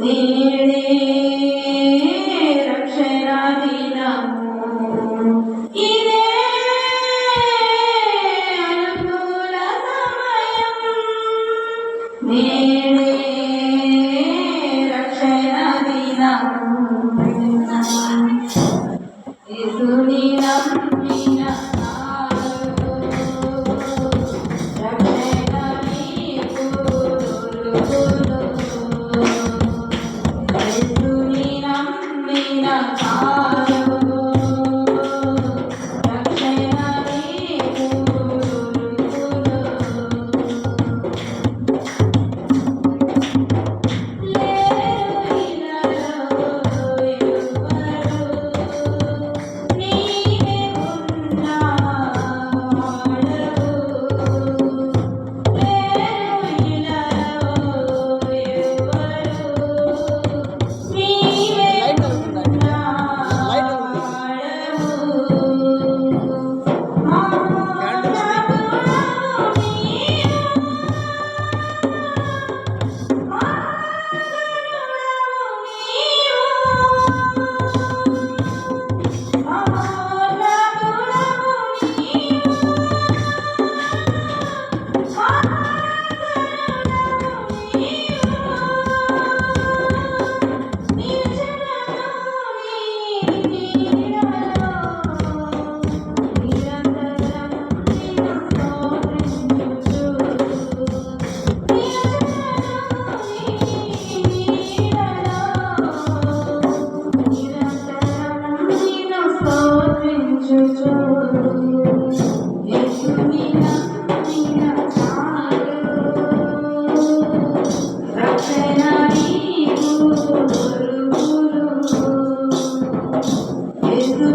నేడే రక్షణ దినము ఇదే అనుకూల సమయం. నే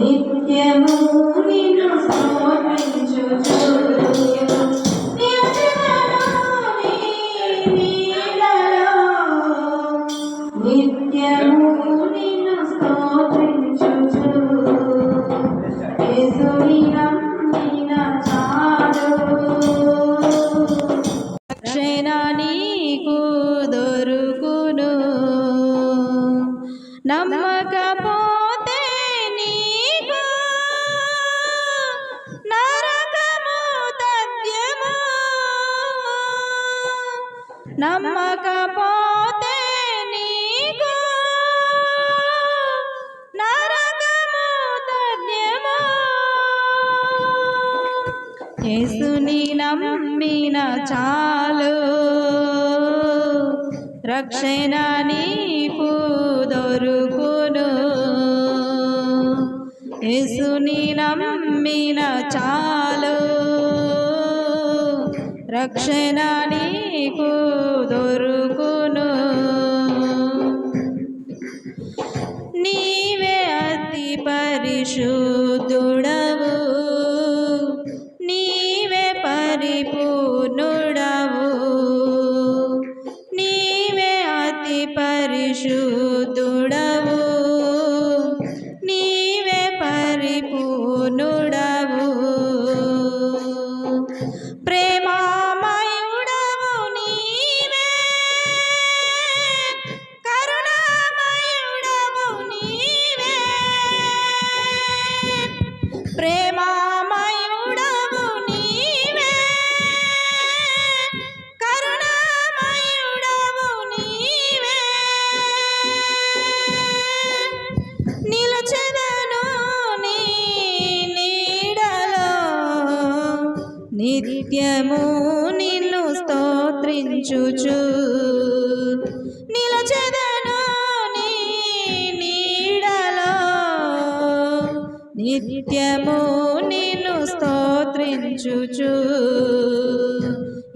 నిత్యము నిన్ను స్తోత్రించుచు నిత్యము నిన్ను స్తోత్రించుచు రక్షణ నీకు దొరుకును. నమ్మక నమ్మకపోతే నీకు యేసుని నమ్మిన చాలు. రక్షణ నీకు దొరుకును. యేసుని నమ్మిన చాలు. రక్షణ నీకు దొరుకును. నీవే అతి పరిశుద్ధుడా. నిత్యము నిన్ను స్తోత్రించుచు. నిలచెదను నీడలో. నిత్యము నిన్ను స్తోత్రించుచు.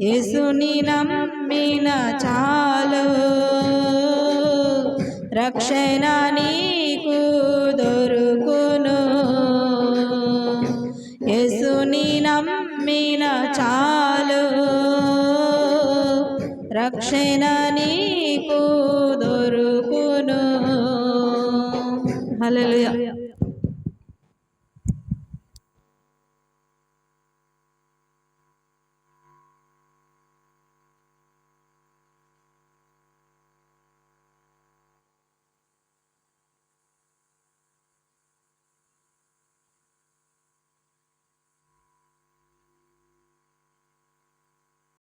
యేసుని నమ్మిన చాలు. రక్షణ నీ రక్షణ నీకు దొరుకును హల్లెలూయా